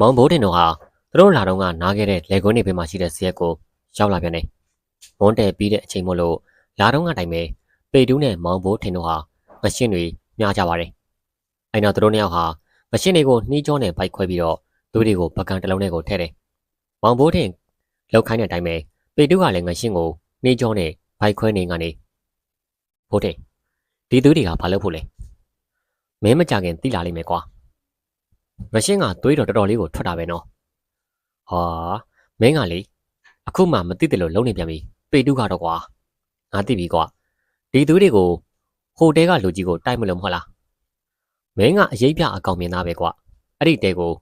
မောင်ဘိုးတင်တို့ဟာသူတို့လာတော့ကနားခဲ့တဲ့လေကွင်းတွေဘေးမှာရှိတဲ့ဇရက်ကိုရောက်လာပြန်တယ်။မွန်းတယ်ပြီးတဲ့အချိန်မို့လို့လာတော့ကအတိုင်းပဲပေတူးနဲ့မောင်ဘိုးတင်တို့ဟာမရှင်းတွေမြားကြပါတယ်။အဲ့တော့သူတို့နှစ်ယောက်ဟာမရှင်းတွေကိုနှီးကြောနဲ့ဘိုက်ခွဲပြီးတော့သူတို့တွေကိုပကံတစ်လုံးနဲ့ကိုထည့်တယ်။မောင်ဘိုးတင်လောက်ခိုင်းတဲ့အတိုင်းပဲပေတူးကလည်းငရှင်းကိုနှီးကြောနဲ့ဘိုက်ခွဲနေကနေဘိုးတင်ဒီသူတွေကဘာလုပ်ဖို့လဲ။မင်းမကြခင်သိလာလိမ့်မယ်ကွာ။ မရှင်းကသွေးတော်တော်တော်လေးကိုထွက်တာပဲနော်။ဟာမင်းကလေအခုမှမသိတယ်လို့လုံးနေပြန်ပြီပေတူးကတော့ကွာ။ငါသိပြီကွာ။ဒီသူတွေကိုဟိုတဲကလူကြီးကိုတိုက်မလို့မဟုတ်လား။မင်းကအရေးပြအကောင်မြင်သားပဲကွာ။အဲ့ဒီတဲကို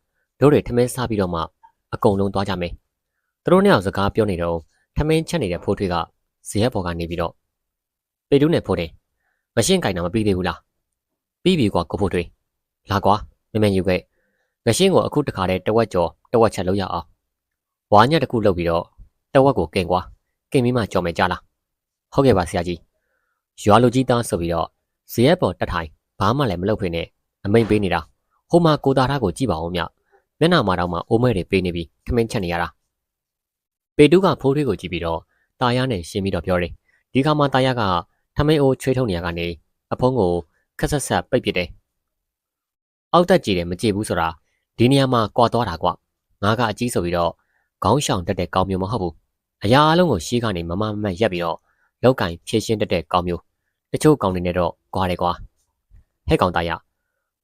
တို့တွေထမင်းစားပြီးတော့မှအကုန်လုံးသွားကြမယ်။သူတို့နှစ်ယောက်စကားပြောနေတော့ထမင်းချက်နေတဲ့ဖိုးထွေးကဇရက်ပေါ်ကနေပြီးတော့ပေတူးနဲ့ဖိုးတယ်မရှင်းကင်တာမပြီးသေးဘူးလားပြီးပြီကွာကိုဖိုးထွေးလာကွာမမန်ယူခဲ့ ငရှင်းကိုအခုတခါတည်းတဝက်ကျော်တဝက်ချက်လောက်ရအောင်ဝါညက်တစ်ခုလောက်ပြီးတော့တဝက်ကိုကင်ကွာကင်ပြီးမှကြော်မယ်ကြလားဟုတ်ကဲ့ပါဆရာကြီးရွာလူကြီးသားဆိုပြီးတော့ဇရက်ပေါ်တက်ထိုင်ဘာမှလည်းမလုပ်ဖေနဲ့အမိန်ပေးနေတာဟိုမှာကိုသားသားကိုကြည့်ပါဦးမြမျက်နှာမှာတော့မှအိုးမဲတွေပေးနေပြီးခမင်းချက်နေရတာပေတူးကဖိုးထွေးကိုကြည့်ပြီးတော့တာယာနဲ့ရှင်းပြီးတော့ပြောတယ်ဒီခါမှာတာယာကထမင်းအိုးချွေးထုတ်နေရကနေအဖုံးကိုခက်ဆက်ဆက်ပိတ်ပစ်တယ်အောက်တက်ကြည့်တယ်မကြည့်ဘူးဆိုတာ ဒီနေရာမှာကွာသွားတာကွငါကအကြီးဆိုပြီးတော့ခေါင်းရှောင်တက်တဲ့ကောင်းမျိုးမဟုတ်ဘူးအရာအလုံးကိုရှေးကနေမမမတ်ရက်ပြီးတော့လောက်ကင်ဖြည့်ရှင်းတက်တဲ့ကောင်းမျိုးတချို့ကောင်းတွေနဲ့တော့ကွာတယ်ကွာဟဲ့ကောင်တာယာ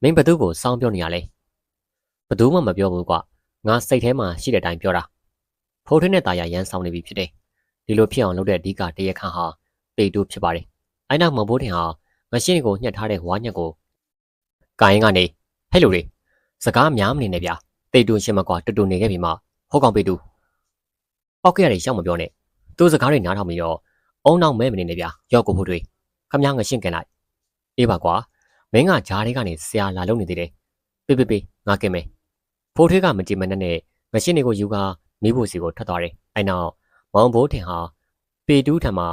မင်းဘသူကိုစောင်းပြောနေရလဲဘသူမှမပြောဘူးကွငါစိတ်ထဲမှာရှိတဲ့အတိုင်းပြောတာဖိုးထွင်းနဲ့တာယာရန်ဆောင်နေပြီဖြစ်တယ်ဒီလိုဖြစ်အောင်လုပ်တဲ့အဓိကတရခန့်ဟာပေတူဖြစ်ပါတယ်။အိုင်းနောက်မဘိုးထင်ဟာမရှင်းကိုညှက်ထားတဲ့ဝါညက်ကိုကိုင်းကနေဟဲ့လူတွေ စကားများမနေနဲ့ဗျာ။ပေတူရှင်မကွာတူတူနေခဲ့ပြီမှဟုတ်ကောင်ပေတူ။ပောက်ကြရတယ်ရှောက်မပြောနဲ့။သူ့စကားတွေနားထောင်ပြီးတော့အုံနောက်မဲမနေနဲ့ဗျာ။ရောက်ကိုဖို့တွေခမ ्या ငရှင်းကန်လိုက်။အေးပါကွာမင်းကဂျားလေးကနေဆရာလာလုံနေသေးတယ်။ပေးပေးပေးငါကင်မယ်။ဖိုးထွေးကမကြည်မနဲ့နဲ့ငရှင်းတွေကိုယူကာမိဖို့စီကိုထွက်သွားတယ်။အဲ့နောက်မောင်ဘိုးထင်ဟာပေတူးထံမှာ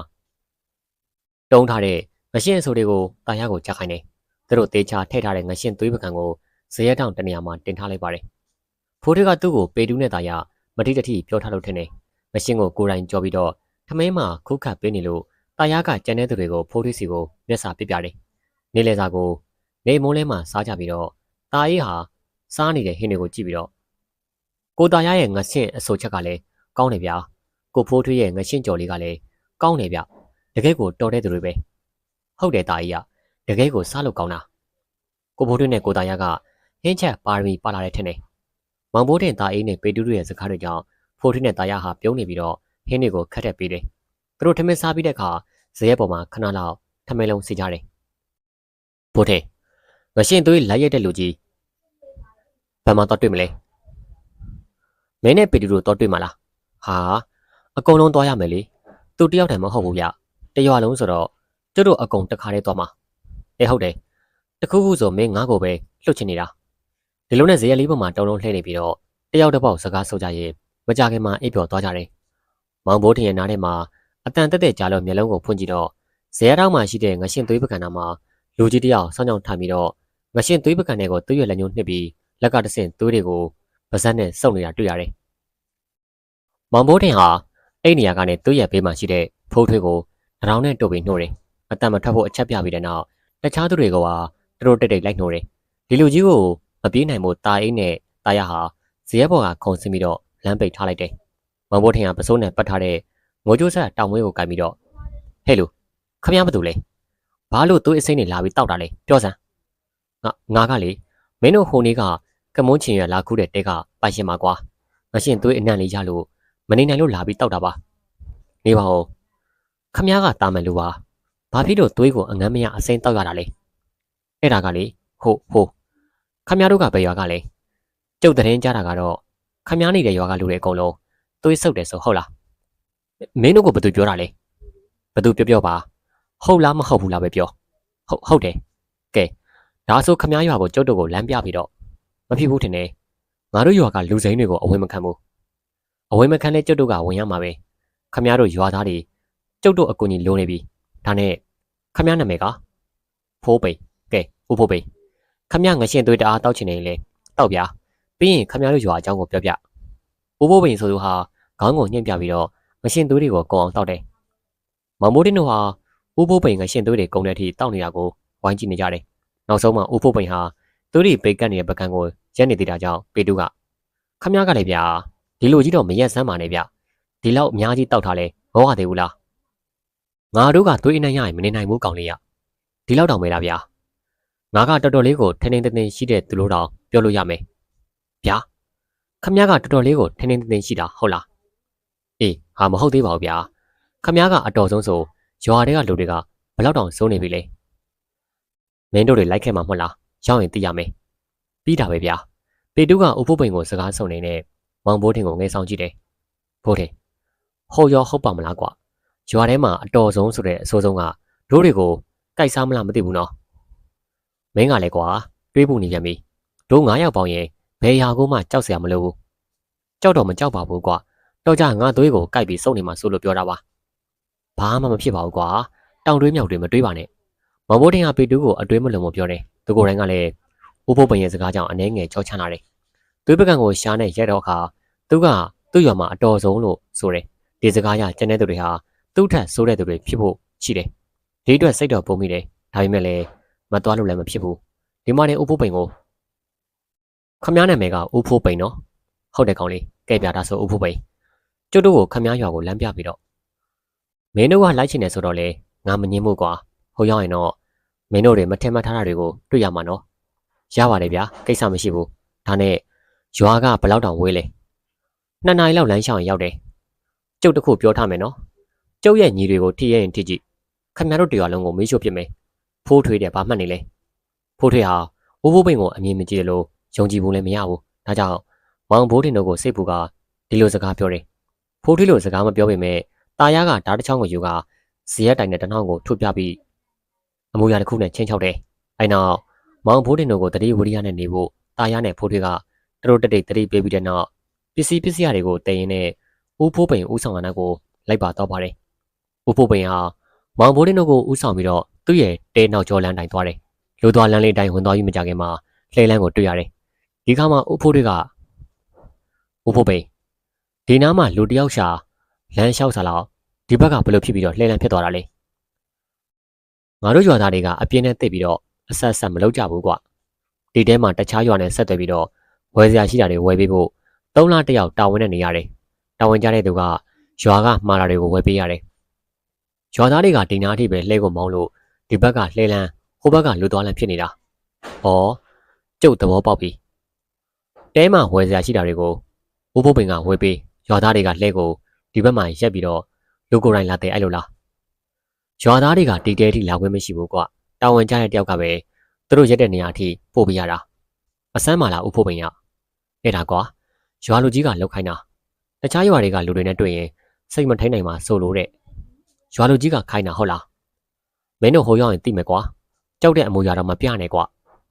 တုံးထားတဲ့ငရှင်းအဆိုတွေကိုတာယာကိုချက်ခိုင်းတယ်။သူတို့တေချာထည့်ထားတဲ့ငရှင်းသွေးပကံကို ဇရဲတောင်တနေရာမှာတင်ထားလိုက်ပါတယ်။ဖိုးထွေးကသူ့ကိုပေတူးနဲ့တာယာမတိတတိပြောထားလို့ထင်တယ်။ငရှင်းကိုကိုယ်တိုင်ကြော်ပြီးတော့ထမင်းမှာခုခတ်ပေးနေလို့တာယာကကြံတဲ့သူတွေကိုဖိုးထွေးစီကိုမျက်စာပစ်ပြတယ်။နေလေစာကိုနေမိုးလဲမှာစားကြပြီးတော့တာအေးဟာစားနေတဲ့ဟင်းတွေကိုကြည့်ပြီးတော့ကိုတာယာရဲ့ငရှင်းအဆိုချက်ကလည်းကောင်းတယ်ဗျာ။ကိုဖိုးထွေးရဲ့ငရှင်းကြော်လေးကလည်းကောင်းတယ်ဗျတကယ်ကိုတော်တဲ့သူတွေပဲဟုတ်တယ်တာကြီးကတကယ်ကိုစားလို့ကောင်းတာကိုဘိုးတွင်းနဲ့ကိုတာရက ဟင်းချက်ပါရမီပါလာတဲ့ထင်တယ်မောင်ဘိုးတင်တာအေးနဲ့ပေတူးတို့ရဲ့စကားတွေကြောင့်ဖိုးထွင်းနဲ့တာရဟာပြုံးနေပြီးတော့ဟင်းတွေကိုခတ်တက်ပေးတယ်သူတို့ထမင်းစားပြီးတဲ့အခါဇရဲပေါ်မှာခဏလောက်ထမင်းလုံးစီကြတယ်ဘိုးထင်မရှင်သွေးလိုက်ရက်တဲ့လူကြီးဘာမှတော့တွေ့မလဲမင်းနဲ့ပေတူတို့တော့တွေ့မှာလားဟာအကုန်လုံးသွားရမယ်လေသူတယောက်တည်းမဟုတ်ဘူးဗျတရွာလုံးဆိုတော့ကျတို့အကုန်တခါတည်းသွားမှာအေးဟုတ်တယ်တခုခုဆိုမင်းငါ့ကိုပဲလှုပ်ချင်နေတာ ဒီလိုနဲ့ဇေယျလေးပေါ်မှာတုံလုံးလှည့်နေပြီးတော့တယောက်တစ်ပေါက်စကားဆိုကြရင်မကြခင်မှာအိပ်ပျော်သွားကြတယ်မောင်ဘိုးထင်ရဲ့နားထဲမှာအတန်တက်တက်ကြားလို့မျက်လုံးကိုဖွင့်ကြည့်တော့ဇေယျတောင်မှာရှိတဲ့ငရှင်သွေးပကံနာမှာလူကြီးတယောက်ဆောင်းချောင်းထိုင်ပြီးတော့ငရှင်သွေးပကံတွေကိုသွေးရွက်လက်ညှိုးနှစ်ပြီးလက်ကတဆင့်သွေးတွေကိုပါဇက်နဲ့စုပ်နေတာတွေ့ရတယ်မောင်ဘိုးထင်ဟာအဲ့နေရာကနေသွေးရဘေးမှာရှိတဲ့ဖိုးထွေးကိုထောင်နဲ့တုပ်ပြီးနှိုးတယ်။အတန်မထွက်ဖို့အချက်ပြပြီးတဲ့နောက်တခြားသူတွေကသူတို့တိတ်တိတ်လိုက်နှိုးတယ်။ဒီလူကြီးကိုမ ပြေးနိုင်ဖို့တာအိတ်နဲ့တာရဟာဇရဲဘော်ကခုံစင်းပြီးတော့လမ်းပိတ်ထားလိုက်တယ်။မန်ဘိုးထင်ကပစိုးနဲ့ပတ်ထားတဲ့ငိုကြိုးဆက်တောင်ဝဲကိုကင်ပြီးတော့ဟဲ့လူခမရမတူလဲ။ဘာလို့သွေးအစိမ့်နေလာပြီးတောက်တာလဲပြောစမ်း။ငါငါကလေမင်းတို့ဟိုနေ့ကကမုန်းချင်ရလာခုတဲ့တဲကပိုင်ရှင်ပါကွာ။မရှင်သွေးအနံ့လေးရလို့မနေနိုင်လို့လာပြီးတောက်တာပါ။နေပါဦးခမ ्या ကတာမယ်လို့ပါဘာဖြစ်လို့သွေးကိုအငမ်းမရအစိမ့်တောက်ရတာလဲအဲ့ဒါကလေဟုတ်ဟုတ် ခမရတို့ကဘယ်ရွာကလဲကျုပ်တရင်ကြတာကတော့ခမရနေတဲ့ရွာကလူတွေအကုန်လုံးသွေးဆုပ်တယ်ဆိုဟုတ်လားမင်းတို့ကဘသူပြောတာလဲဘသူပြောပြောပါဟုတ်လားမဟုတ်ဘူးလားပဲပြောဟုတ်ဟုတ်တယ်ကဲဒါဆိုခမရရွာကိုကျုပ်တို့ကိုလမ်းပြပြီးတော့မဖြစ်ဘူးထင်တယ်ငါတို့ရွာကလူစိမ်းတွေကိုအဝင်မခံဘူးအဝင်မခံတဲ့ကျုပ်တို့ကဝင်ရမှာပဲခမရတို့ရွာသားတွေကျုပ်တို့အကူကြီးလိုနေပြီဒါနဲ့ခမရနာမည်ကဖိုးပိန်ကဲဦးဖိုးပိန် ခမရငရှင်သွေးတအားတောက်ချင်နေလေတောက်ဗျာပြီးရင်ခမရတို့ရွာအကြောင်းကိုပြောပြ။ဦးဘိုးပိန်ဆိုသူဟာခေါင်းကိုညှင့်ပြပြီးတော့ငရှင်သွေးတွေကိုကုံအောင်တောက်တယ်။မောင်မိုးတင်းတို့ဟာဦးဘိုးပိန်ငရှင်သွေးတွေကုံတဲ့အထိတောက်နေတာကိုဝိုင်းကြည့်နေကြတယ်။နောက်ဆုံးမှဦးဘိုးပိန်ဟာသွေးတွေပိတ်ကတ်နေတဲ့ပကံကိုရက်နေသေးတာကြောင့်ပေတူကခမရကလည်းဗျာဒီလိုကြီးတော့မရက်ဆမ်းပါနဲ့ဗျ။ဒီလောက်အများကြီးတောက်ထားလဲမဟုတ်သေးဘူးလား။ငါတို့ကသွေးအနှံ့ရရင်မနေနိုင်ဘူးကောင်လေးရ။ဒီလောက်တောင်မဲလားဗျာ။ ငါကတော်တော်လေးကိုထင်းထင်းထင်းထင်းရှိတဲ့သူလို့တောင်ပြောလို့ရမယ်။ဗျာခမ ्या ကတော်တော်လေးကိုထင်းထင်းထင်းထင်းရှိတာဟုတ်လား။အေးဟာမဟုတ်သေးပါဘူးဗျာ။ခမ ्या ကအတော်ဆုံးဆိုရွာတွေကလူတွေကဘလောက်တောင်စိုးနေပြီလဲ။မင်းတို့တွေလိုက်ခဲ့မှာမဟုတ်လား။ရောက်ရင်သိရမယ်။ပြီးတာပဲဗျာ။ပေတူးကအုပ်ဖို့ပိန်ကိုစကားဆုံနေတဲ့မောင်ဘိုးထင်ကိုငဲဆောင်ကြည့်တယ်။ဘိုးထင်ဟုတ်ရောဟုတ်ပါမလားကွာ။ရွာထဲမှာအတော်ဆုံးဆိုတဲ့အဆိုးဆုံးကတို့တွေကိုကြိုက်စားမလားမသိဘူးနော်။ မင်းကလည်းကွာတွေးဖို့နေပြန်ပြီ။တို့9ယောက်ပေါင်းရင်ဘယ်ဟာကိုမှကြောက်စရာမလိုဘူး။ကြောက်တော့မကြောက်ပါဘူးကွာ။တော့ကြငါသွေးကိုကြိုက်ပြီးစုံနေမှဆိုလို့ပြောတာပါ။ဘာမှမဖြစ်ပါဘူးကွာ။တောင်တွေးမြောက်တွေမတွေးပါနဲ့။မောင်ဘိုးတင်ကပေတူးကိုအတွေးမလုံးမပြောတယ်။သူကိုယ်တိုင်ကလည်းဦးဖို့ပင်ရဲ့စကားကြောင့်အနေငယ်ကြောချမ်းလာတယ်။သွေးပကံကိုရှားနဲ့ရက်တော့ခါသူကသူ့ရွာမှာအတော်ဆုံးလို့ဆိုတယ်။ဒီစကားရကျန်တဲ့သူတွေဟာသူ့ထက်ဆိုးတဲ့သူတွေဖြစ်ဖို့ရှိတယ်။ဒီအတွက်စိတ်တော်ပုံမိတယ်။ဒါပေမဲ့လည်း မသွားလို့လည်းမဖြစ်ဘူး။ဒီမှာနေဦးဖို့ပင်ကိုခမည်းနာမည်ကဦးဖိုးပိန်နော်ဟုတ်တယ်ကောင်လေးကဲပြတာဆိုဦးဖိုးပိန်ကျုပ်တို့ကိုခမည်းရွာကိုလမ်းပြပြီးတော့မင်းတို့ကလိုက်ချင်တယ်ဆိုတော့လေငါမငင်းဘူးကွာဟိုရောက်ရင်တော့မင်းတို့တွေမထင်မှတ်ထားတာတွေကိုတွေ့ရမှာနော်ရပါတယ်ဗျာကိစ္စမရှိဘူးဒါနဲ့ရွာကဘလောက်တောင်ဝေးလဲနှစ်နာရီလောက်လမ်းလျှောက်ရင်ရောက်တယ်ကျုပ်တခုပြောထားမယ်နော်ကျုပ်ရဲ့ညီတွေကိုထိရရင်ထိကြည့်ခမည်းတို့တရားလုံးကိုမေးရှို့ဖြစ်မယ် ဖိုးထွေးတယ်ဘာမှတ်နေလဲဖိုးထွေးဟာဦးဖိုးပိန်ကိုအမြင်မကြည့်လို့ယုံကြည်ဖို့လည်းမရဘူး။ဒါကြောင့်မောင်ဘိုးတင်တို့ကိုစိတ်ပူကဒီလိုစကားပြောတယ်။ဖိုးထွေးလိုစကားမပြောပေမဲ့ตาရကဓာတ်တစ်ချောင်းကိုယူကဇီရက်တိုင်နဲ့တနှောင်းကိုထုတ်ပြပြီးအမူအရာတစ်ခုနဲ့ချင်းချောက်တယ်။အဲနောက်မောင်ဘိုးတင်တို့ကိုတတိဝရိယနဲ့နေဖို့ตาရနဲ့ဖိုးထွေးကတတို့တက်တိတ်တတိပေးပြီးတဲ့နောက်ပစ္စည်းပစ္စည်းရတွေကိုတည်ရင်နဲ့ဦးဖိုးပိန်ဦးဆောင်ရတဲ့ကိုလိုက်ပါတော့ပါတယ်။ဦးဖိုးပိန်ဟာမောင်ဘိုးတင်တို့ကိုဦးဆောင်ပြီးတော့ သူ့ရဲ့တဲနောက်ကျော်လန်းတိုင်သွားတယ်။လူသွားလမ်းလေးတိုင်းဝင်သွားပြီးမကြခင်မှာလှဲလန်းကိုတွေ့ရတယ်ဒီခါမှာဦးဖိုးတွေကဦးဖိုးပိန်ဒီနားမှာလူတယောက်ရှာလမ်းလျှောက်စားလောက်ဒီဘက်ကဘယ်လိုဖြစ်ပြီးတော့လှည့်လန်းဖြစ်သွားတာလဲငါတို့ရွာသားတွေကအပြင်းနဲ့တိတ်ပြီးတော့အဆက်ဆက်မလုပ်ကြဘူးကွဒီတဲမှာတခြားရွာနဲ့ဆက်သွယ်ပြီးတော့ဝယ်စရာရှိတာတွေဝယ်ပေးဖို့သုံးလတယောက်တာဝန်နဲ့နေရတယ်တာဝန်ကြတဲ့သူကရွာကမှားတာတွေကိုဝယ်ပေးရတယ်ရွာသားတွေကဒီနားထိပဲလှဲကိုမောင်းလို့ ဒီဘက်ကလှဲလန်းဟိုဘက်ကလူသွားလန်းဖြစ်နေတာဩကျုပ်သဘောပေါက်ပြီတဲမှာဝယ်စရာရှိတာတွေကိုဦးဖို့ပင်ကဝယ်ပေးရွာသားတွေကလှဲကိုဒီဘက်မှာရက်ပြီးတော့လူကိုယ်တိုင်လာတဲ့အဲ့လိုလားရွာသားတွေကတီတဲထိလာခွင့်မရှိဘူးကွတာဝန်ကျတဲ့တယောက်ကပဲသူတို့ရက်တဲ့နေရာအထိပို့ပေးရတာအစမ်းမာလာဦးဖို့ပင်ရအဲ့ဒါကွာရွာလူကြီးကလောက်ခိုင်းတာတခြားရွာတွေကလူတွေနဲ့တွေ့ရင်စိတ်မထိန်နိုင်မှာစိုးလို့တဲ့ရွာလူကြီးကခိုင်းတာဟုတ်လား မင်းတို့ဟိုရောက်ရင်သိမယ်ကွာကြောက်တဲ့အမူအရာတော့မပြနဲ့ကွာ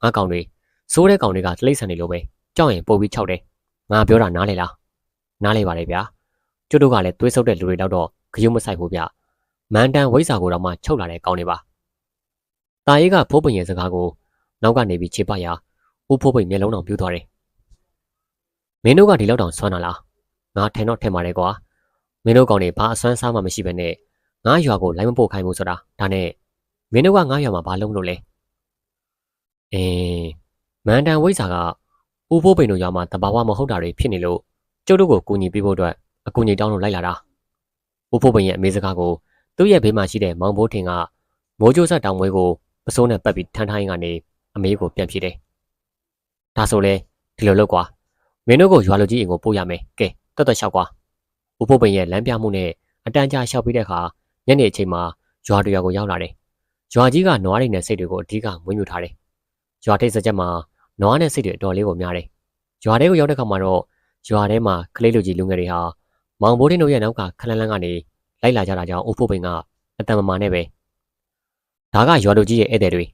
ငါကောင်တွေစိုးတဲ့ကောင်တွေကတိရစ္ဆာန်တွေလိုပဲကြောက်ရင်ပို့ပြီးခြောက်တယ်ငါပြောတာနားလေလားနားလေပါတယ်ဗျာကျွတ်တို့ကလည်းသွေးဆုပ်တဲ့လူတွေတော့တော့ဂယုမဆိုင်ဘူးဗျမန်တန်ဝိဇာကိုတော့မှချုပ်လာတဲ့ကောင်းနေပါတာရေးကဖိုးပင်ရဲ့စကားကိုနောက်ကနေပြီးခြေပရဦးဖိုးပင်မျက်လုံးတော်ပြူးသွားတယ်မင်းတို့ကဒီလောက်တောင်ဆွမ်းတာလားငါထင်တော့ထင်ပါတယ်ကွာမင်းတို့ကောင်တွေဘာအစွမ်းစားမှမရှိဘဲနဲ့ငါရွာကိုလိုက်မပို့ခိုင်းဘူးဆိုတာဒါနဲ့ မင်းတို့ကငါရွာမှာဘာလုပ်လို့လဲအင်းမန်တန်ဝိဇာကဦးဖိုးပိန်တို့ရွာမှာတဘာဝမဟုတ်တာတွေဖြစ်နေလို့ကျုပ်တို့ကိုကူညီပေးဖို့အတွက်အကူအညီတောင်းလို့လိုက်လာတာဦးဖိုးပိန်ရဲ့အမေစကားကိုသူ့ရဲ့ဘေးမှာရှိတဲ့မောင်ဘိုးထင်ကမိုးကြိုးဆက်တောင်မွေးကိုပစိုးနဲ့ပတ်ပြီးထန်းထိုင်းကနေအမေကိုပြန်ပြေးတယ်ဒါဆိုလဲဒီလိုလုပ်ကွာမင်းတို့ကိုရွာလူကြီးအိမ်ကိုပို့ရမယ်ကဲတော်တော်လျှောက်ကွာဦးဖိုးပိန်ရဲ့လမ်းပြမှုနဲ့အတန်းကြာလျှောက်ပြီးတဲ့အခါညနေအချိန်မှာရွာတရွာကိုရောက်လာတယ် ရွာကြီးကနွားတွေနဲ့စိတ်တွေကိုအဓိကမွေးမြူထားတယ်ရွာထိပ်စကြက်မှာနွားနဲ့စိတ်တွေအတော်လေးကိုများတယ်။ရွာထဲကိုရောက်တဲ့ခါမှာတော့ရွာထဲမှာကလေးလူကြီးလူငယ်တွေဟာမောင်ဘိုးတင်းတို့ရဲ့နောက်ကခလန်းလန်းကနေလိုက်လာကြတာကြောင့်အိုးဖို့ပင်ကအတန်မမာနဲ့ပဲဒါကရွာလူကြီးရဲ့ဧည့်သည်တွေ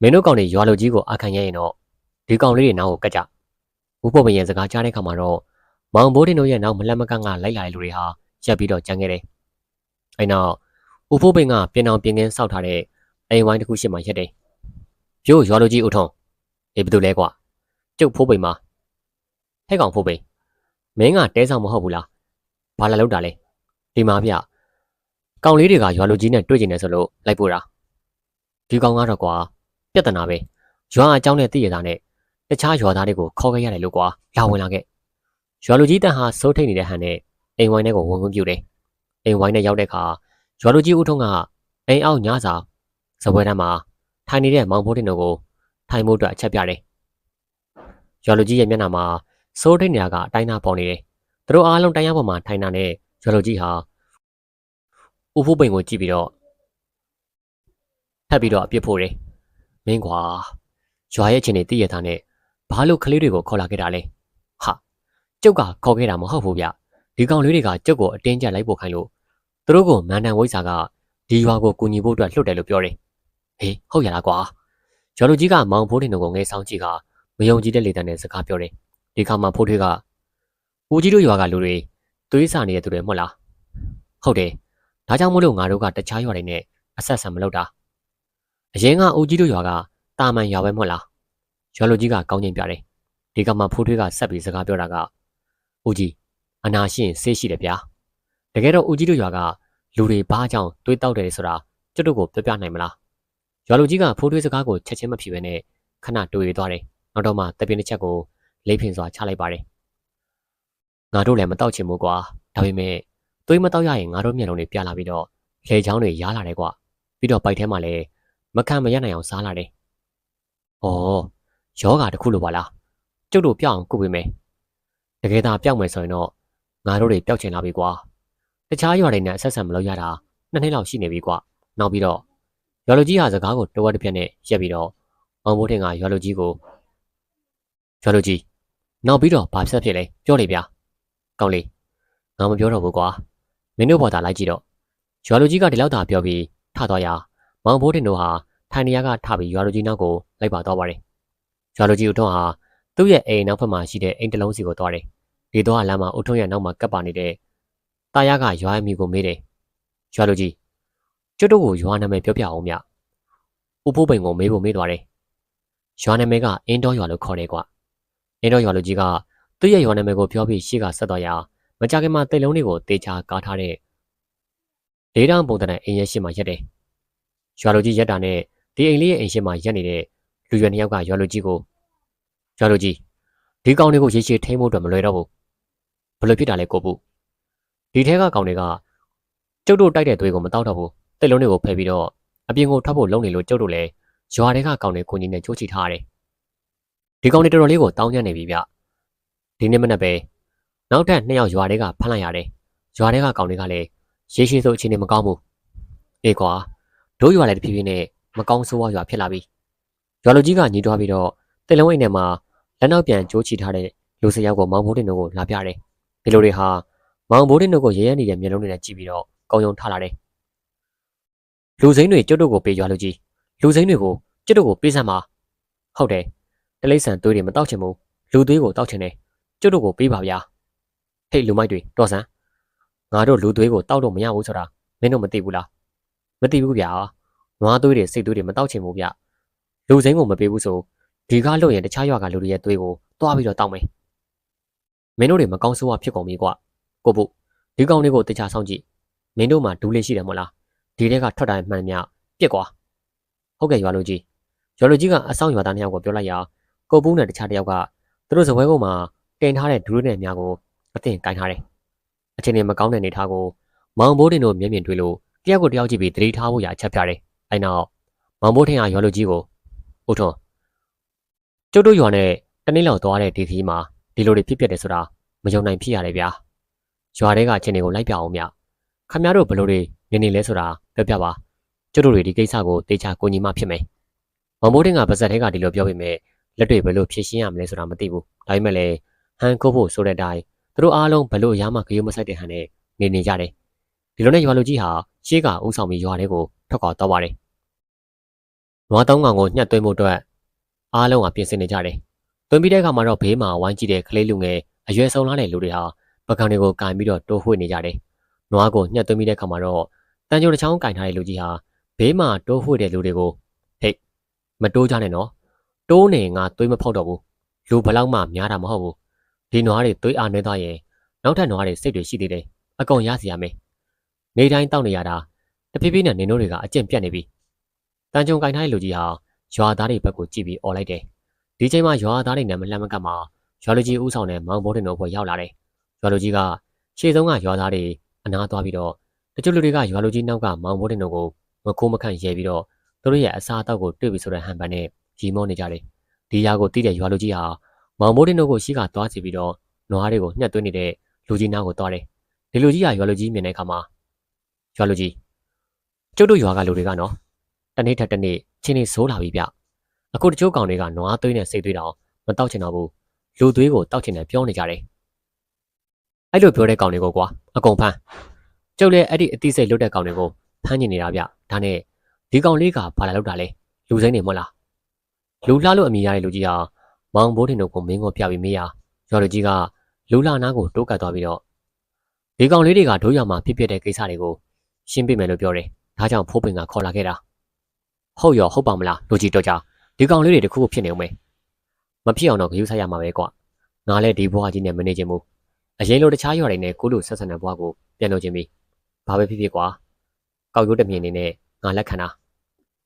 မင်းတို့ကောင်တွေရွာလူကြီးကိုအခန့်ရရင်တော့ဒီကောင်လေးတွေနောက်ကိုကတ်ကြဦးဖို့ပင်ရဲ့စကားကြားတဲ့ခါမှာတော့မောင်ဘိုးတင်းတို့ရဲ့နောက်မလက်မကန့်ကလိုက်လာတဲ့လူတွေဟာရက်ပြီးတော့ကြမ်းခဲ့တယ်။အဲနောက်ဦးဖို့ပင်ကပြင်အောင်ပြင်ကင်းစောက်ထားတဲ့ အိမ်ဝိုင်းတစ်ခုရှိမှရက်တယ်။ရိုးရွာလူကြီးဦးထုံးအေးဘယ်သူလဲကွာ။ကျုပ်ဖိုးပိန်မှာဟဲ့ကောင်ဖိုးပိန်မင်းကတဲဆောင်မဟုတ်ဘူးလား။ဘာလာလောက်တာလဲ။ဒီမှာဗျ။ကောင်လေးတွေကရွာလူကြီးနဲ့တွေ့ကျင်နေဆိုလို့လိုက်ပို့တာ။ဒီကောင်ကတော့ကွာပြဿနာပဲ။ရွာအကြောင်းနဲ့သိရတာနဲ့တခြားရွာသားတွေကိုခေါ်ခဲ့ရတယ်လို့ကွာ။လာဝင်လာခဲ့။ရွာလူကြီးတန်ဟာစိုးထိတ်နေတဲ့ဟန်နဲ့အိမ်ဝိုင်းထဲကိုဝင်ခွင့်ပြုတယ်။အိမ်ဝိုင်းထဲရောက်တဲ့အခါရွာလူကြီးဦးထုံးကအိမ်အောင်ညစာ စပွဲတန်းမှာထိုင်နေတဲ့မောင်ဖိုးတင်တို့ကိုထိုင်မှုအတွက်အချက်ပြတယ်ရွာလူကြီးရဲ့မျက်နှာမှာစိုးထိတ်နေတာကအတိုင်းသားပေါ်နေတယ်သူတို့အားလုံးတိုင်းရပေါ်မှာထိုင်တာနဲ့ရွာလူကြီးဟာဦးဖိုးပိန်ကိုကြည့်ပြီးတော့ထပ်ပြီးတော့အပြစ်ဖို့တယ်မင်းကွာရွာရဲ့အချင်းတွေတည်ရတာနဲ့ဘာလို့ကလေးတွေကိုခေါ်လာခဲ့တာလဲဟာကျုပ်ကခေါ်ခဲ့တာမဟုတ်ဘူးဗျဒီကောင်လေးတွေကကျုပ်ကိုအတင်းကျပ်လိုက်ပို့ခိုင်းလို့သူတို့ကိုမန်တန်ဝိဇာကဒီရွာကိုကူညီဖို့အတွက်လှုပ်တယ်လို့ပြောတယ် ဟေးဟုတ်ရလားကွာရွာလူကြီးကမောင်ဖိုးတင်တို့ကိုငဲဆောင်ကြည့်ကမယုံကြည်တဲ့လေတံနဲ့စကားပြောတယ်ဒီခါမှာဖိုးထွေးကဦးကြီးတို့ရွာကလူတွေသွေးစာနေတဲ့သူတွေမဟုတ်လားဟုတ်တယ်ဒါကြောင့်မို့လို့ငါတို့ကတခြားရွာတွေနဲ့အဆက်ဆံမလုပ်တာအရင်ကဦးကြီးတို့ရွာကတာမန်ရွာပဲမဟုတ်လားရွာလူကြီးကကောင်းကျင်ပြတယ်ဒီကမှဖိုးထွေးကဆက်ပြီးစကားပြောတာကဦးကြီးအနာရှင်ဆေးရှိတယ်ဗျာတကယ်တော့ဦးကြီးတို့ရွာကလူတွေဘာကြောင့်တွေးတောက်တယ်ဆိုတာကျွတ်တို့ကိုပြောပြနိုင်မလား ရွာလူကြီးကဖိုးထွေးစကားကိုချက်ချင်းမဖြေဘဲနဲ့ခဏတွေးသွားတယ်နောက်တော့မှတပင်းတစ်ချက်ကိုလိမ့်ဖင်စွာချလိုက်ပါတယ်ငါတို့လည်းမတောက်ချင်ဘူးကွာဒါပေမဲ့သွေးမတောက်ရရင်ငါတို့မျက်လုံးတွေပြလာပြီးတော့လေချောင်းတွေရားလာတယ်ကွာပြီးတော့ပိုက်ထဲမှာလည်းမခံမရနိုင်အောင်စားလာတယ်ဩယောဂါတစ်ခုလိုပါလားကျုပ်တို့ပြောင်းအောင်ကုပေးမယ်တကယ်သာပြောင်းမယ်ဆိုရင်တော့ငါတို့တွေပျောက်ချင်လာပြီကွာတခြားရွာတွေနဲ့အဆက်ဆက်မလုပ်ရတာနှစ်နှစ်လောက်ရှိနေပြီကွာနောက်ပြီးတော့ ရွာလူကြီးဟာစကားကိုတဝက်တစ်ပြက်နဲ့ရက်ပြီးတော့အောင်ဘိုးထင်ကရွာလူကြီးကိုရွာလူကြီးနောက်ပြီးတော့ဘာဖြစ်ဖြစ်လဲပြောလေဗျာကောင်းလေငါမပြောတော့ဘူးကွာမင်းတို့ဘော်သာလိုက်ကြည့်တော့ရွာလူကြီးကဒီလောက်သာပြောပြီးထသွားရမောင်ဘိုးထင်တို့ဟာထိုင်နေရကထပြီးရွာလူကြီးနောက်ကိုလိုက်ပါသွားပါတယ်ရွာလူကြီးဦးထွန်းဟာသူ့ရဲ့အိမ်နောက်ဘက်မှာရှိတဲ့အိမ်တစ်လုံးစီကိုသွားတယ်ဒီတော့လမ်းမှာဦးထွန်းရဲ့နောက်မှာကပ်ပါနေတဲ့တာယာကရွာအမိကိုမေးတယ်ရွာလူကြီး ကျွတ်တို့ကိုရွာနာမည်ပြောပြအောင်မြဦးဖိုးပိန်ကိုမေးဖို့မေးသွားတယ်ရွာနာမည်ကအင်းတော်ရွာလို့ခေါ်တယ်ကွာအင်းတော်ရွာလူကြီးကသူ့ရဲ့ရွာနာမည်ကိုပြောပြီးရှေ့ကဆက်သွားရမကြခင်မှာတိတ်လုံးလေးကိုတေချာကားထားတဲ့လေးတောင်ပုံတန်အိမ်ရဲ့ရှေ့မှာရက်တယ်ရွာလူကြီးရက်တာနဲ့ဒီအိမ်လေးရဲ့အိမ်ရှေ့မှာရက်နေတဲ့လူရွယ်နှစ်ယောက်ကရွာလူကြီးကိုရွာလူကြီးဒီကောင်တွေကိုရေရှည်ထိန်းဖို့အတွက်မလွယ်တော့ဘူးဘယ်လိုဖြစ်တာလဲကိုပုဒီထဲကကောင်တွေကကျုပ်တို့တိုက်တဲ့သွေးကိုမတောက်တော့ဘူး တိတ်လုံးတွေကိုဖယ်ပြီးတော့အပြင်ကိုထွက်ဖို့လုံနေလို့ကျုပ်တို့လည်းရွာတွေကကောင်တွေကိုကြီးနဲ့ကြိုးချီထားရတယ်ဒီကောင်တွေတော်တော်လေးကိုတောင်းညံ့နေပြီဗျဒီနေ့မနေ့ပဲနောက်ထပ်နှစ်ယောက်ရွာတွေကဖမ်းလိုက်ရတယ်ရွာတွေကကောင်တွေကလည်းရေရှည်ဆိုအခြေအနေမကောင်းဘူးအေးကွာတို့ရွာလည်းတဖြည်းဖြည်းနဲ့မကောင်းဆိုးဝါးရွာဖြစ်လာပြီရွာလူကြီးကညီးတွားပြီးတော့တိတ်လုံးအိမ်ထဲမှာလက်နောက်ပြန်ကြိုးချီထားတဲ့လူစယောက်ကိုမောင်ဘိုးတင်တို့ကိုလာပြတယ်ဒီလိုတွေဟာမောင်ဘိုးတင်တို့ကိုရဲရဲနေတဲ့မျက်လုံးတွေနဲ့ကြည့်ပြီးတော့ကောင်းယုံထားလာတယ် လူစိမ်းတွေကျွတ်တို့ကိုပေးရွာလူကြီးလူစိမ်းတွေကိုကျွတ်တို့ကိုပေးစမ်းပါဟုတ်တယ်တလိမ့်ဆန်သွေးတွေမတောက်ချင်ဘူးလူသွေးကိုတောက်ချင်တယ်ကျွတ်တို့ကိုပေးပါဗျာဟေ့လူမိုက်တွေတော်စမ်းငါတို့လူသွေးကိုတောက်လို့မရဘူးဆိုတာမင်းတို့မသိဘူးလားမသိဘူးဗျာနွားသွေးတွေစိတ်သွေးတွေမတောက်ချင်ဘူးဗျလူစိမ်းကိုမပေးဘူးဆိုဒီကားလို့ရင်တခြားရွာကလူတွေရဲ့သွေးကိုတွားပြီးတော့တောက်မယ်မင်းတို့တွေမကောင်းဆိုးဝါဖြစ်ကုန်ပြီကွာကိုပုဒီကောင်လေးကိုတခြားဆောင်ကြည့်မင်းတို့မှဒူးလေးရှိတယ်မဟုတ်လား ဒီထဲကထွက်တိုင်းမှန်မြပြစ်ကွာဟုတ်ကဲ့ရွာလူကြီးရွာလူကြီးကအဆောင်ရွာသားနှစ်ယောက်ကိုပြောလိုက်ရာကိုပူးနဲ့တခြားတစ်ယောက်ကသူတို့စပွဲကုန်းမှာတင်ထားတဲ့ဒူးတွေနဲ့များကိုအသင်ကိုင်းထားတယ်အချိန်နဲ့မကောင်းတဲ့နေထားကိုမောင်ဘိုးတင်တို့မျက်မြင်တွေ့လို့တယောက်ကိုတယောက်ကြည့်ပြီးသတိထားဖို့ရအချက်ပြတယ်အဲနောက်မောင်ဘိုးထင်ကရွာလူကြီးကိုဦးထွန်းကျုပ်တို့ရွာနဲ့တနေ့လောက်သွားတဲ့ဒီခီးမှာဒီလိုတွေဖြစ်ပျက်တယ်ဆိုတာမယုံနိုင်ဖြစ်ရတယ်ဗျာရွာထဲကအချင်းတွေကိုလိုက်ပြအောင်မြခမများတို့ဘယ်လိုတွေ နေနေလဲဆိုတာပြောပြပါကျုပ်တို့တွေဒီကိစ္စကိုတေချာကိုညီမဖြစ်မယ်မမိုးတင်ကပါဇက်ထဲကဒီလိုပြောပေမဲ့လက်တွေဘယ်လိုဖြည့်ရှင်းရမလဲဆိုတာမသိဘူးဒါပေမဲ့လည်းဟန်ကုတ်ဖို့ဆိုတဲ့အတိုင်းသူတို့အားလုံးဘယ်လိုအရာမှကြိုးမဆိုင်တဲ့ဟန်နဲ့နေနေကြတယ်ဒီလိုနဲ့ရွာလူကြီးဟာရှေးကဥဆောင်ပြီးရွာထဲကိုထွက်ခွာတော့ပါတယ်နွားတောင်းကောင်ကိုညှက်သွင်းမှုအတွက်အားလုံးကပြင်ဆင်နေကြတယ်။သွင်းပြီးတဲ့အခါမှာတော့ဘေးမှာဝိုင်းကြည့်တဲ့ကလေးလူငယ်အရွယ်ဆုံးလာတဲ့လူတွေဟာပကံတွေကိုကင်ပြီးတော့တိုးဝှေ့နေကြတယ်။နွားကိုညှက်သွင်းပြီးတဲ့အခါမှာတော့ တန်ကြိုတစ်ချောင်းကင်ထားတဲ့လူကြီးဟာဘေးမှာတိုးဝှေ့တဲ့လူတွေကိုဟေ့မတိုးကြနဲ့နော်။တိုးနေငါသွေးမဖောက်တော့ဘူး။လူဘလောက်မှများတာမဟုတ်ဘူး။ဒဒီနွားတွေသွေးအားနှဲသွားရင်နောက်ထပ်နွားတွေစိတ်တွေရှိသေးတယ်အကုန်ရစီရမယ်နေတိုင်းတောက်နေရတာတဖြည်းဖြည်းနဲ့နင်တို့တွေကအကျင့်ပြတ်နေပြီတန်ကြုံကင်ထားတဲ့လူကြီးဟာရွာသားတွေဘက်ကိုကြည့်ပြီးអော်လိုက်တယ်ဒီချိန်မှာရွာသားတွေနဲ့မလှမ်းမကပ်မှာရွာလူကြီးဦးဆောင်တဲ့မောင်ဘိုးတင်တို့ဘက်ရောက်လာတယ်ရွာလူကြီးကရှေ့ဆုံးကရွာသားတွေအနာသွားပြီးတော့ တချို့လူတွေကရွာလူကြီးနောက်ကမောင်ဘိုးတင်တို့ကိုမခိုးမခန့်ရဲပြီးတော့သူတို့ရဲ့အစားအသောက်ကိုတွေ့ပြီဆိုတဲ့ဟန်ပန်နဲ့ရီမောနေကြတယ်ဒီຢာကိုတီးတဲ့ရွာလူကြီးဟာမောင်ဘိုးတင်တို့ကိုရှိကသွားစီပြီးတော့နွားတွေကိုညှက်သွင်းနေတဲ့လူကြီးနားကိုသွားတယ်ဒီလူကြီးကရွာလူကြီးမြင်တဲ့အခါမှာရွာလူကြီးကျုပ်တို့ရွာကလူတွေကနော်တနေ့ထက်တနေ့ချင်းနေဆိုးလာပြီဗျအခုတချို့ကောင်တွေကနွားသွေးနဲ့စိတ်သွေးတောင်မတောက်ချင်တော့ဘူးလူသွေးကိုတောက်ချင်တယ်ပြောနေကြတယ်အဲ့လိုပြောတဲ့ကောင်တွေကိုကွာအကုန်ဖမ်း ကျုပ်လည်းအဲ့ဒီအတိစိတ်လွတ်တဲ့ကောင်တွေကိုဖမ်းနေနေတာဗျဒါနဲ့ဒီကောင်လေးကဘာလာလောက်တာလဲလူစိမ့်နေမဟုတ်လားလူလှလို့အမိရတဲ့လူကြီးဟာမောင်ဘိုးတင်တို့ကိုမင်းကိုပြပြီးမေးရရွာလူကြီးကလူလှနားကိုတိုးကပ်သွားပြီးတော့ဒီကောင်လေးတွေကဒိုးရွာမှာဖြစ်ဖြစ်တဲ့ကိစ္စတွေကိုရှင်းပြမယ်လို့ပြောတယ်ဒါကြောင့်ဖိုးပင်ကခေါ်လာခဲ့တာဟုတ်ရောဟုတ်ပါမလားလူကြီးတော့ကြဒီကောင်လေးတွေတခုခုဖြစ်နေအောင်မယ်မဖြစ်အောင်တော့ဂရုစိုက်ရမှာပဲကွာငါလည်းဒီဘွားကြီးနဲ့မနေချင်ဘူးအရင်လိုတခြားရွာတွေနဲ့ကိုလိုဆက်ဆံတဲ့ဘွားကိုပြန်လို့ချင်းပြီ ဘာပဲဖြစ်ဖြစ်ကွာကောက်ရုပ်တမြင်နေနဲ့ငါလက်ခံတာ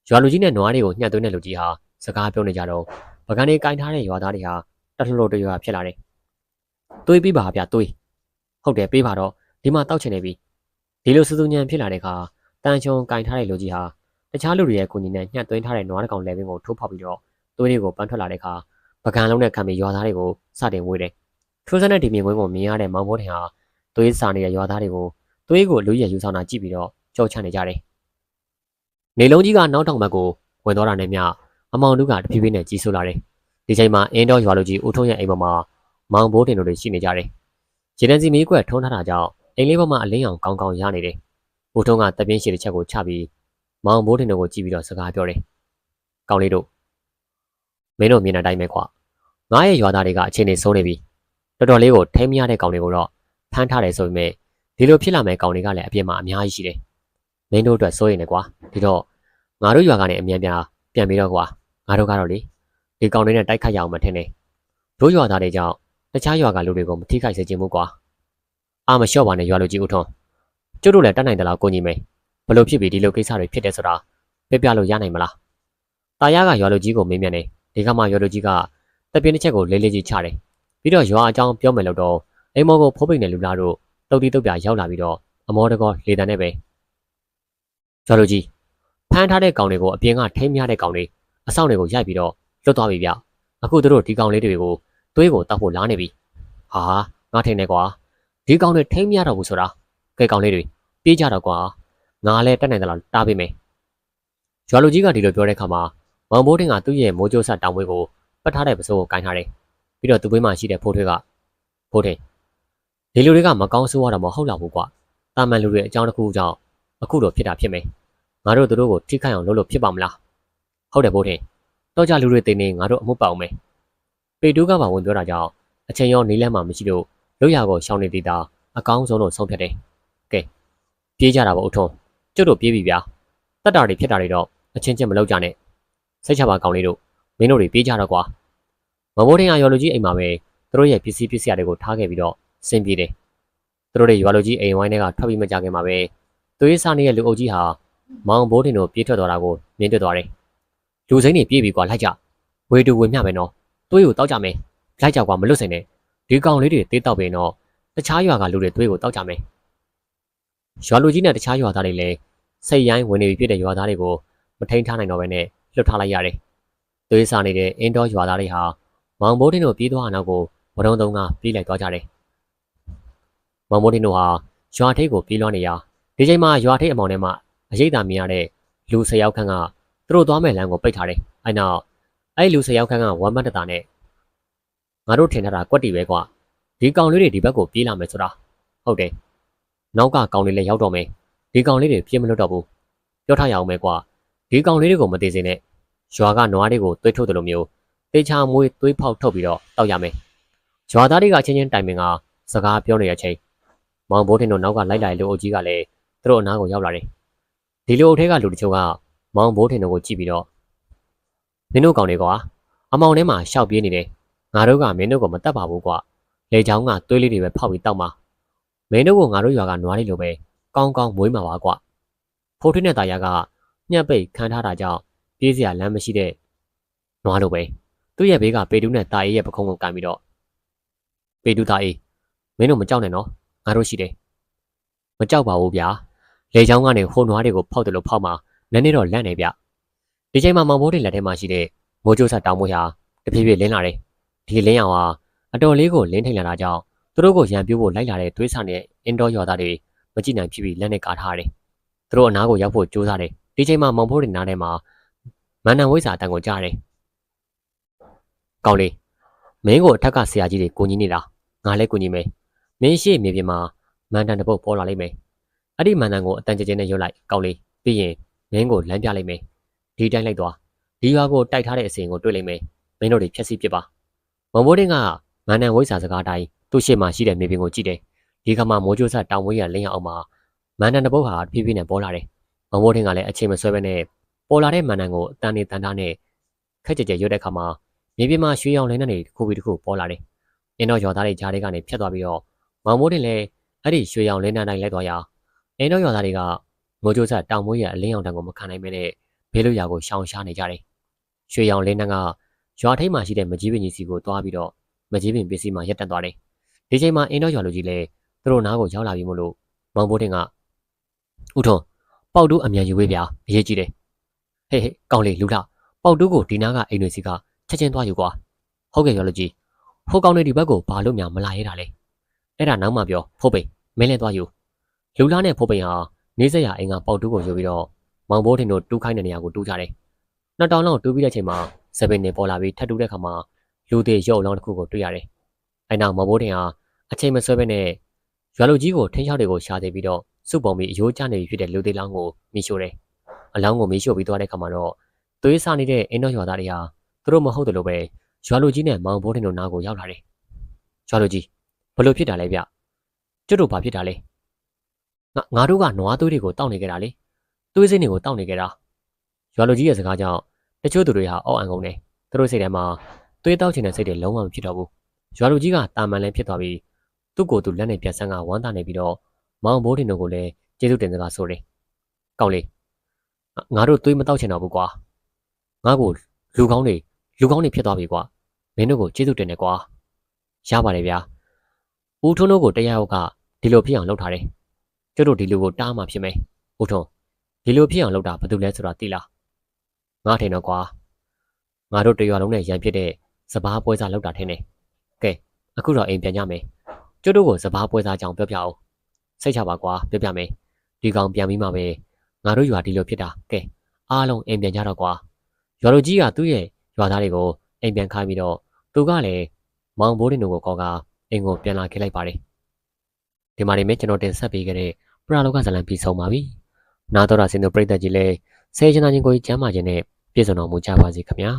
ရွာလူကြီးနဲ့နွားတွေကိုညှက်သွင်းတဲ့လူကြီးဟာစကားပြောနေကြတော့ပကန်းလေးကင်ထားတဲ့ရွာသားတွေဟာတထလို့တရွာဖြစ်လာတယ်တွေးပြီးပါဗျတွေးဟုတ်တယ်ပေးပါတော့ဒီမှာတောက်ချင်နေပြီဒီလိုစူးစူးညံဖြစ်လာတဲ့အခါတန်ချုံကင်ထားတဲ့လူကြီးဟာတခြားလူတွေရဲ့ကိုညီနဲ့ညှက်သွင်းထားတဲ့နွားတစ်ကောင်လဲပင်ကိုထိုးဖောက်ပြီးတော့သွေးတွေကိုပန်းထွက်လာတဲ့အခါပကံလုံးနဲ့ခံပြီးရွာသားတွေကိုစတင်ဝေးတယ်ထိုးစက်နဲ့ဒီမြင်ကွင်းကိုမြင်ရတဲ့မောင်ဘိုးထင်ဟာသွေးစာနေတဲ့ရွာသားတွေကို သွေးကိုလူရည်ယူဆောင်တာကြည့်ပြီးတော့ကြောက်ချနေကြတယ်နေလုံးကြီးကနောက်တောင်ဘက်ကိုဝင်သွားတာနဲ့မျှအမောင်တို့ကတဖြည်းဖြည်းနဲ့ကြီးဆိုးလာတယ်ဒီချိန်မှာအင်းတော်ရွာလူကြီးဦးထုံးရဲ့အိမ်ပေါ်မှာမောင်ဘိုးတင်တို့တွေရှိနေကြတယ်ရေတံစီမီးကွက်ထုံးထားတာကြောင့်အိမ်လေးပေါ်မှာအလင်းရောင်ကောင်းကောင်းရနေတယ်ဦးထုံးကတပြင်းရှိတဲ့ချက်ကိုချပြီးမောင်ဘိုးတင်တို့ကိုကြည့်ပြီးတော့စကားပြောတယ်ကောင်းလေးတို့မင်းတို့မြင်တဲ့အတိုင်းပဲကွာငါရဲ့ရွာသားတွေကအခြေအနေဆုံးနေပြီတော်တော်လေးကိုထိမ့်မရတဲ့ကောင်တွေကိုတော့ဖမ်းထားတယ်ဆိုပေမဲ့ ဒီလိုဖြစ်လာမဲ့ကောင်တွေကလည်းအပြစ်မှာအများကြီးရှိတယ်မင်းတို့အတွက်စိုးရိမ်နေကွာဒီတော့ငါတို့ရွာကနေအမြန်ပြန်ပြန်ပြီးတော့ကွာငါတို့ကတော့လေဒီကောင်တွေနဲ့တိုက်ခိုက်ရအောင်မထင်နဲ့တို့ရွာသားတွေကြောင့်တခြားရွာကလူတွေကိုမထိခိုက်စေချင်ဘူးကွာအာမလျှော့ပါနဲ့ရွာလူကြီးဦးထွန်းကျုပ်တို့လည်းတတ်နိုင်တယ်လားကိုကြီးမေဘလို့ဖြစ်ပြီးဒီလိုကိစ္စတွေဖြစ်တယ်ဆိုတာပြပြလို့ရနိုင်မလားတာယာကရွာလူကြီးကိုမေးမြန်းတယ်ဒီကမှရွာလူကြီးကတပြင်းတစ်ချက်ကိုလေးလေးကြီးချတယ်ပြီးတော့ရွာအကြောင်းပြောမယ်လို့တော့အိမ်မော်ကိုဖိုးပိန်နဲ့လူလာတို့ တုတ်တီတုတ်ပြရောက်လာပြီးတော့အမောတကောလေတန်နဲ့ပဲရွာလူကြီးဖမ်းထားတဲ့ကောင်တွေကိုအပြင်ကထိမ်းမြတဲ့ကောင်တွေအဆောင်တွေကိုရိုက်ပြီးတော့လွတ်သွားပြီဗျအခုတို့ဒီကောင်လေးတွေကိုသွေးကိုတောက်ဖို့လာနေပြီဟာငါထင်နေကွာဒီကောင်တွေထိမ်းမြတော့ဘူးဆိုတာကဲကောင်လေးတွေပြေးကြတော့ကွာငါလည်းတက်နိုင်သလားတားပေးမယ်ရွာလူကြီးကဒီလိုပြောတဲ့အခါမှာမောင်ဘိုးတင်ကသူ့ရဲ့မိုးကြိုးဆက်တောင်ဝဲကိုပတ်ထားတဲ့ပစိုးကိုကိုင်းထားတယ်ပြီးတော့သူ့ဘေးမှာရှိတဲ့ဖိုးထွေးကဖိုးတင် ဒီလူတွေကမကောင်းဆိုးရတော့မဟုတ်တော့ဘူးကွာတာမန်လူတွေအကြောင်းတစ်ခုကြောင့်အခုတော့ဖြစ်တာဖြစ်မယ်ငါတို့တို့ကိုထိခိုက်အောင်လုပ်လို့ဖြစ်ပါမလားဟုတ်တယ်ဖိုးတင်တော့ကြလူတွေတင်နေငါတို့အမှုပေါအောင်မယ်ပေတူးကပါဝင်ပြောတာကြောင့်အချိန်ရောနေလမ်းမှာမရှိလို့လွတ်ရကိုရှောင်းနေသေးတာအကောင်းဆုံးလို့ဆုံးဖြတ်တယ်ကဲပြေးကြတာပေါ့အထုံးကျုပ်တို့ပြေးပြီဗျာတက်တာတွေဖြစ်တာတွေတော့အချင်းချင်းမလုပ်ကြနဲ့စိတ်ချပါကောင်းလေးတို့မင်းတို့တွေပြေးကြတော့ကွာမမိုးတင်ကရော်လူကြီးအိမ်မှာပဲသူတို့ရဲ့ပစ္စည်းပစ္စည်းတွေကိုထားခဲ့ပြီးတော့ ဆင်းပြေးတယ်သူတို့တွေရွာလူကြီးအိမ်ဝိုင်းထဲကထွက်ပြီးမကြခင်မှာပဲသွေးစားနေတဲ့လူအုပ်ကြီးဟာမောင်ဘိုးတင်တို့ပြေးထွက်သွားတာကိုမြင်တွေ့သွားတယ်လူစိမ့်တွေပြေးပြီးကွာလိုက်ကြဝေတူဝေမျှပဲနော်သွေးကိုတောက်ကြမယ်လိုက်ကြကွာမလွတ်စင်နဲ့ဒီကောင်လေးတွေတေးတောက်ပင်တော့တခြားရွာကလူတွေသွေးကိုတောက်ကြမယ်ရွာလူကြီးနဲ့တခြားရွာသားတွေလည်းစိတ်ရိုင်းဝင်နေပြီဖြစ်တဲ့ရွာသားတွေကိုမထိန်ထားနိုင်တော့ဘဲနဲ့လွတ်ထားလိုက်ရတယ်သွေးစားနေတဲ့အင်းတော်ရွာသားတွေဟာမောင်ဘိုးတင်တို့ပြေးသွားအောင်ကိုဝရုံသုံးကပြေးလိုက်သွားကြတယ် မောင်ဘိုးတင်တို့ဟာရွာထိပ်ကိုပြေးလွှမ်းနေရဒီချိန်မှာရွာထိပ်အမောင်ထဲမှာအရေးတာမြင်ရတဲ့လူဆယ်ယောက်ခန့်ကသူတို့သွားမဲ့လမ်းကိုပိတ်ထားတယ်။အဲနောက်အဲ့လူဆယ်ယောက်ခန့်ကဝမ်းမတ်တတာနဲ့ငါတို့ထင်ထားတာကွက်တီပဲကွာဒီကောင်လေးတွေဒီဘက်ကိုပြေးလာမယ်ဆိုတာဟုတ်တယ်။နောက်ကကောင်လေးလည်းရောက်တော့မယ်ဒီကောင်လေးတွေပြေးမလွတ်တော့ဘူးပြောထားရအောင်ပဲကွာဒီကောင်လေးတွေကိုမသေးစေနဲ့ရွာကနွားတွေကိုသွေးထုတ်တယ်လို့မျိုးတေချာမွေးသွေးဖောက်ထုတ်ပြီးတော့တောက်ရမယ်။ရွာသားတွေကချင်းချင်းတိုင်ပင်ကစကားပြောနေတဲ့အချိန် မောင်ဘိုးထင်တို့နောက်ကလိုက်လာတဲ့လူအုပ်ကြီးကလည်းသူတို့အနားကိုရောက်လာတယ်။ဒီလူအုပ်ထဲကလူတချို့ကမောင်ဘိုးထင်တို့ကိုကြည့်ပြီးတော့မင်းတို့ကောင်တွေကွာအမောင်ထဲမှာရှောက်ပြေးနေတယ်ငါတို့ကမင်းတို့ကိုမတတ်ပါဘူးကွာလေချောင်းကသွေးလေးတွေပဲဖောက်ပြီးတောက်မှာမင်းတို့ကငါတို့ရွာကနွားလေးလိုပဲကောင်းကောင်းမွေးမှာပါကွဖိုးထွင်းတဲ့တာယာကညှက်ပိတ်ခံထားတာကြောင့်ပြေးစရာလမ်းမရှိတဲ့နွားလိုပဲသူ့ရဲ့ဘေးကပေတူးနဲ့တာအေးရဲ့ပခုံးကိုကန်ပြီးတော့ပေတူးတာအေးမင်းတို့မကြောက်နဲ့နော် ငါတို့ရှိတယ်မကြောက်ပါဘူးဗျာလေချောင်းကနေဟိုနွားတွေကိုဖောက်တယ်လို့ဖောက်မှာနည်းနည်းတော့လန့်နေဗျဒီချိန်မှာမောင်ဘိုးတွေလက်ထဲမှာရှိတဲ့မိုးကြိုးဆက်တောင်မွေးဟာတဖြည်းဖြည်းလင်းလာတယ်ဒီလင်းအောင်ဟာအတော်လေးကိုလင်းထိန်လာတာကြောင့်သူတို့ကိုရံပြိုးဖို့လိုက်လာတဲ့တွေးဆနဲ့အင်ဒိုရွာသားတွေမကြည့်နိုင်ဖြစ်ပြီးလက်နဲ့ကာထားတယ်သူတို့အနားကိုရောက်ဖို့ကြိုးစားတယ်ဒီချိန်မှာမောင်ဘိုးတွေနားထဲမှာမန္တန်ဝိဇ္ဇာအတန်ကိုကြားတယ်ကောင်းလေးမင်းကိုအထက်ကဆရာကြီးတွေကိုကြီးနေတာငါလည်းကိုကြီးမယ် မင်းရှိမြေပြင်မှာမန္တန်တစ်ပုတ်ပေါ်လာလိမ့်မယ်အဲ့ဒီမန္တန်ကိုအတန်ကြဲကြဲနဲ့ရွတ်လိုက်ကောင်းလေးပြီးရင်မင်းကိုလမ်းပြလိုက်မယ်ဒီတိုင်းလိုက်သွားဒီရွာကိုတိုက်ထားတဲ့အစီအရင်ကိုတွေ့လိမ့်မယ်မင်းတို့တွေဖြက်စီးပစ်ပါမုံဘိုးတင်းကမန္တန်ဝိဇ္ဇာစကားတိုင်းသူ့ရှေ့မှာရှိတဲ့မြေပြင်ကိုကြည့်တယ်ဒီခါမှမိုးကြိုးဆက်တောင်ဝေးရလင်းရအောင်မှာမန္တန်တစ်ပုတ်ဟာဖြည်းဖြည်းနဲ့ပေါ်လာတယ်မုံဘိုးတင်းကလည်းအချိန်မဆွဲဘဲနဲ့ပေါ်လာတဲ့မန္တန်ကိုအတန်နေတန်တာနဲ့ခက်ကြကြရွတ်တဲ့ခါမှာမြေပြင်မှာရွှေရောင်လင်းတဲ့နေတစ်ခုပြီးတစ်ခုပေါ်လာတယ်အင်းတော့ရွာသားတွေကြားတွေကနေဖြတ်သွားပြီးတော့ မောင်မိုးတင်းလည်းအဲ့ဒီရွှေရောင်လင်းတဲ့တိုင်းလိုက်သွားရအင်းတော့ရွာသားတွေကမိုးကြိုးဆက်တောင်ဝေးရအလင်းရောင်တန်ကိုမခံနိုင်မဲနဲ့ဘေးလို့ရာကိုရှောင်ရှားနေကြတယ်ရွှေရောင်လင်းတန်းကရွာထိပ်မှာရှိတဲ့မကြီးပင်ကြီးစီကိုသွားပြီးတော့မကြီးပင်ပစ္စည်းမှရက်တက်သွားတယ်ဒီချိန်မှာအင်းတော့ရွာလူကြီးလည်းသူတို့နားကိုရောက်လာပြီမို့လို့မောင်ဘိုးတင်ကဥထုံပေါက်တူးအမြန်ယူဝေးဗျာအရေးကြီးတယ်ဟေးဟေးကောင်းလေးလူလာပေါက်တူးကိုဒီနားကအိမ်တွေစီကချက်ချင်းသွားယူကွာဟုတ်ကဲ့ရွာလူကြီးဟိုကောင်းလေးဒီဘက်ကိုဘာလို့များမလာရဲတာလဲ အဲ့ဒါနောက်မှပြောဖို့ပိန်မင်းလည်းသွားယူလူလာနဲ့ဖို့ပိန်ဟာနေဆက်ရအိမ်ကပေါက်တူးကိုယူပြီးတော့မောင်ဘိုးတင်တို့တူးခိုင်းတဲ့နေရာကိုတူးကြတယ်နှစ်တောင်လောက်တူးပြီးတဲ့ချိန်မှာစပင်းနေပေါ်လာပြီးထပ်တူးတဲ့ခါမှာလူသေးရုပ်အလောင်းတစ်ခုကိုတွေ့ရတယ်။အဲနောက်မော်ဘိုးတင်ဟာအချိန်မဆွဲဘဲနဲ့ရွာလူကြီးကိုထင်းချောက်တွေကိုရှာသေးပြီးတော့စုပုံပြီးအယိုးကျနေပြီဖြစ်တဲ့လူသေးလောင်းကိုမိရှို့တယ်။အလောင်းကိုမိရှို့ပြီးသွားတဲ့ခါမှာတော့သွေးဆနေတဲ့အင်းတော်ရွာသားတွေဟာသူတို့မဟုတ်တယ်လို့ပဲရွာလူကြီးနဲ့မောင်ဘိုးတင်တို့နားကိုရောက်လာတယ်။ရွာလူကြီး ဘလို့ဖြစ်တာလဲဗျ။ကျွတ်တို့ဘာဖြစ်တာလဲ။ငါငါတို့ကနွားသွေးတွေကိုတောက်နေကြတာလေ။သွေးစိမ့်တွေကိုတောက်နေကြတာ။ရွာလူကြီးရဲ့စကားကြောင့်တချို့သူတွေဟာအောက်အံကုန်တယ်သူတို့စိတ်ထဲမှာသွေးတောက်ချင်တဲ့စိတ်တွေလုံးဝမဖြစ်တော့ဘူးရွာလူကြီးကတာမန်လည်းဖြစ်သွားပြီးသူ့ကိုယ်သူလက်နဲ့ပြန်ဆန်းကဝမ်းသာနေပြီးတော့မောင်ဘိုးတင်တို့ကိုလည်းကျေးဇူးတင်စကားဆိုတယ်ကောင်းလေငါတို့သွေးမတောက်ချင်တော့ဘူးကွာငါ့ကိုလူကောင်းတွေလူကောင်းတွေဖြစ်သွားပြီကွာမင်းတို့ကိုကျေးဇူးတင်တယ်ကွာရပါတယ်ဗျာ ဦးထွန်းတို့ကိုတရားရောက်ကဒီလိုဖြစ်အောင်လုပ်ထားတယ်ကျတို့ဒီလူကိုတားမှဖြစ်မယ်ဦးထွန်းဒီလိုဖြစ်အောင်လုပ်တာဘာလို့လဲဆိုတာသိလားငါထင်တော့ကွာငါတို့တရွာလုံးနဲ့ရန်ဖြစ်တဲ့စပားပွဲစားလောက်တာထင်တယ်ကဲအခုတော့အိမ်ပြန်ကြမယ်ကျွတ်တို့ကိုစပားပွဲစားကြောင်ပြောပြအောင်စိတ်ချပါကွာပြောပြမယ်ဒီကောင်ပြန်ပြီးမှပဲငါတို့ရွာဒီလိုဖြစ်တာကဲအားလုံးအိမ်ပြန်ကြတော့ကွာရွာလူကြီးကသူ့ရဲ့ရွာသားတွေကိုအိမ်ပြန်ခိုင်းပြီးတော့သူကလည်းမောင်ဘိုးတင်တို့ကိုခေါ်က အိမ်ကိုပြန်လာခဲ့လိုက်ပါတယ်ဒီမှာနေမဲ့ကျွန်တော်တင်ဆက်ပေးခဲ့တဲ့ပရာလောကဇလံပြီးဆုံးပါပြီနာတော်တာစင်တို့ပြိတ္တကြီးလည်းဆယ်ချင်တာချင်းကိုကျမ်းမာခြင်းနဲ့ပြည့်စုံတော်မူကြပါစေခင်ဗျာ